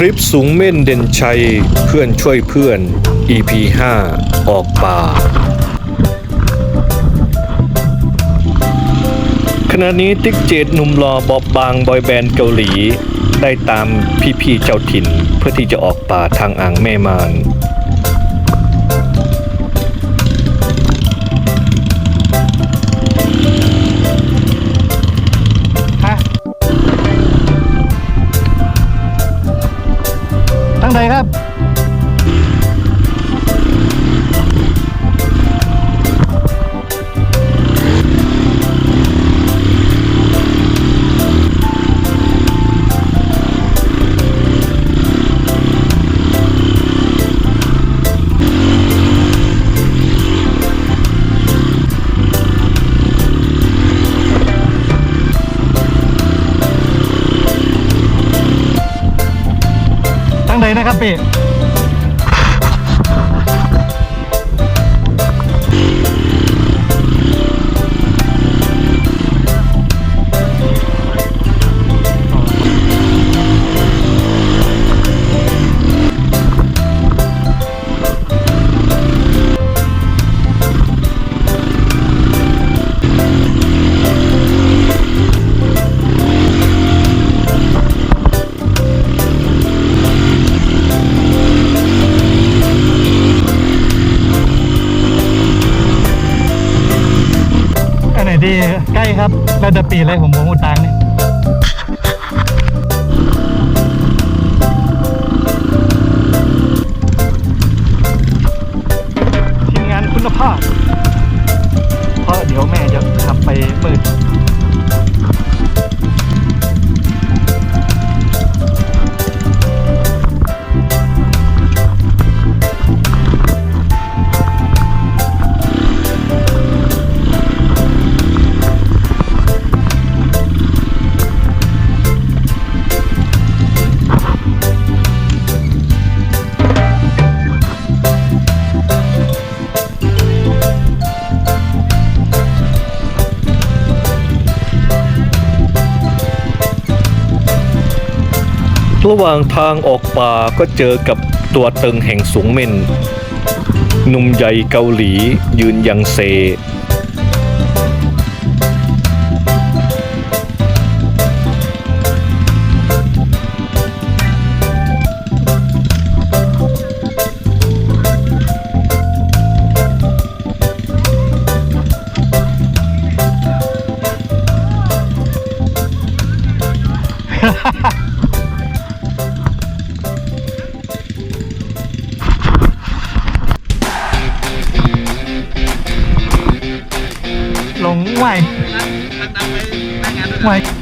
ทริปสูงเม่นเด่นชัย เพื่อนช่วยเพื่อน EP 5 ออกป่า ขณะนี้ติ๊กเจดหนุ่มรอบอบบางบอยแบนด์เกาหลี ได้ตามพี่ๆเจ้าถิ่นเพื่อที่จะออกป่าทางอ่างแม่มาน ทางใดครับ เลยนะครับพี่ อันไหนดีใกล้ครับเราจะปีอะไรของหมูมูตังเนี่ย ระหว่างทางออกป่าก็เจอกับตัวตึงแห่งสูงเม่นหนุ่มใหญ่เกาหลียืนยังเซ ไหวไหว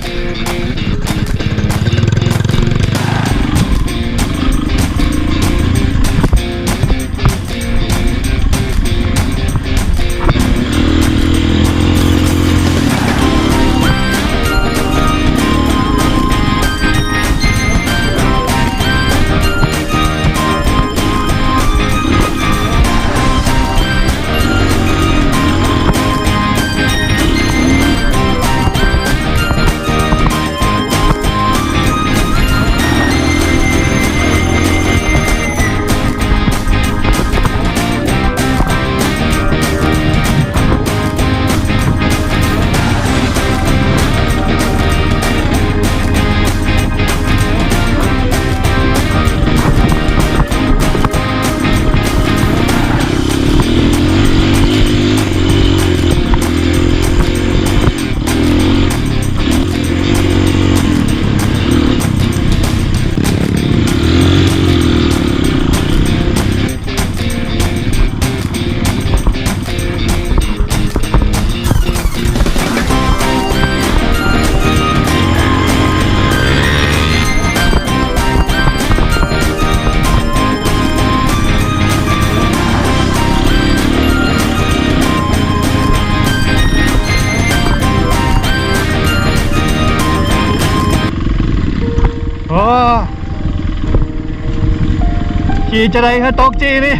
ขี่จะได้ฮะตกจีนี่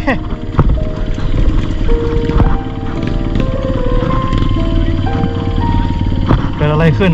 เกิดอะไรขึ้น